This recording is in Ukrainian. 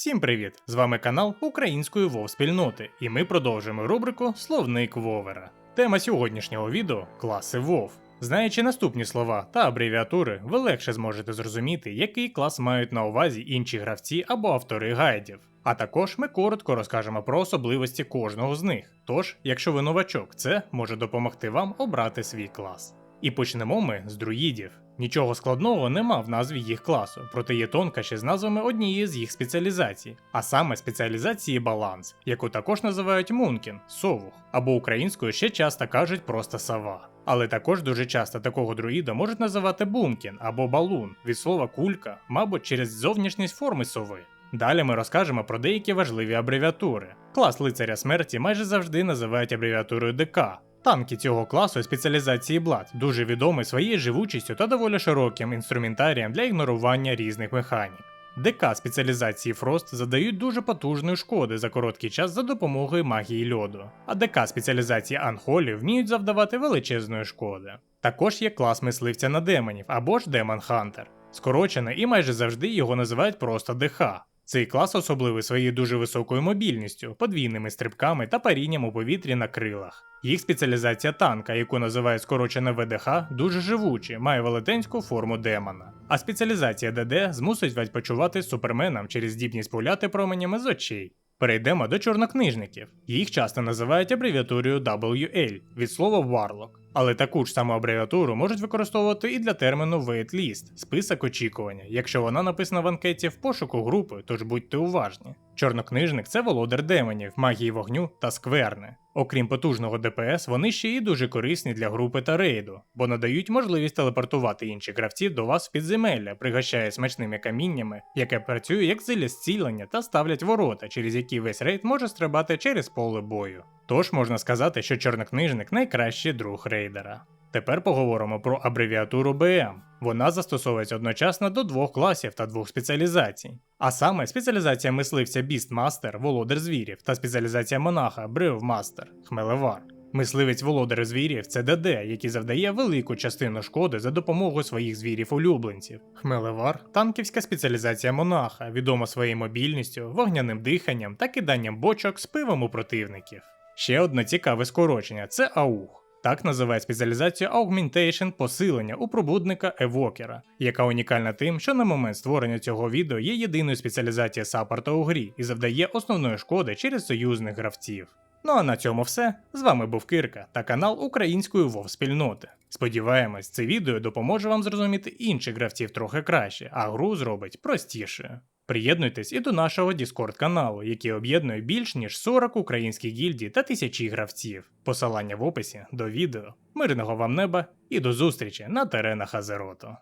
Всім привіт! З вами канал Української Вов спільноти, і ми продовжуємо рубрику Словник Вовера. Тема сьогоднішнього відео класи Вов. Знаючи наступні слова та абревіатури, ви легше зможете зрозуміти, який клас мають на увазі інші гравці або автори гайдів. А також ми коротко розкажемо про особливості кожного з них. Тож, якщо ви новачок, це може допомогти вам обрати свій клас. І почнемо ми з друїдів. Нічого складного нема в назві їх класу, проте є тонкощі з назвами однієї з їх спеціалізацій, а саме спеціалізації баланс, яку також називають мункін, совух, або українською ще часто кажуть просто сава. Але також дуже часто такого друїда можуть називати бумкін або балун від слова кулька, мабуть, через зовнішність форми сови. Далі ми розкажемо про деякі важливі абревіатури. Клас лицаря смерті майже завжди називають абревіатурою ДК. Танки цього класу спеціалізації Блад дуже відомі своєю живучістю та доволі широким інструментарієм для ігнорування різних механік. ДК спеціалізації Фрост задають дуже потужної шкоди за короткий час за допомогою магії льоду, а ДК спеціалізації Анхолі вміють завдавати величезної шкоди. Також є клас мисливця на демонів або ж Демон Хантер. Скорочено і майже завжди його називають просто ДХ. Цей клас особливий своєю дуже високою мобільністю, подвійними стрибками та парінням у повітрі на крилах. Їх спеціалізація танка, яку називають скорочене ВДХ, дуже живучі, має велетенську форму демона. А спеціалізація ДД змусить вас почувати суперменом через здібність пуляти променями з очей. Перейдемо до чорнокнижників. Їх часто називають абревіатурою WL від слова Warlock. Але таку ж саму абревіатуру можуть використовувати і для терміну waitlist – список очікування, якщо вона написана в анкеті в пошуку групи, тож будьте уважні. Чорнокнижник це володар демонів, магії вогню та скверни. Окрім потужного ДПС, вони ще й дуже корисні для групи та рейду, бо надають можливість телепортувати інших гравців до вас в підземелля, пригощає смачними каміннями, яке працює як зілля зцілення та ставлять ворота, через які весь рейд може стрибати через поле бою. Тож можна сказати, що чорнокнижник найкращий друг рейдера. Тепер поговоримо про абревіатуру БМ. Вона застосовується одночасно до двох класів та двох спеціалізацій. А саме спеціалізація мисливця Бістмастер, володар звірів, та спеціалізація монаха Бревмастер, Хмелевар. Мисливець володар звірів це ДД, який завдає велику частину шкоди за допомогою своїх звірів-улюбленців. Хмелевар танківська спеціалізація монаха, відома своєю мобільністю, вогняним диханням та киданням бочок з пивом у противників. Ще одне цікаве скорочення це аух. Так називає спеціалізацію Augmentation посилення у пробудника Евокера, яка унікальна тим, що на момент створення цього відео є єдиною спеціалізацією саппорта у грі і завдає основної шкоди через союзних гравців. Ну а на цьому все. З вами був Кирка та канал Української Вов спільноти. Сподіваємось, це відео допоможе вам зрозуміти інших гравців трохи краще, а гру зробить простіше. Приєднуйтесь і до нашого Discord каналу, який об'єднує більш ніж 40 українських гільдій та тисячі гравців. Посилання в описі до відео. Мирного вам неба і до зустрічі на теренах Азероту.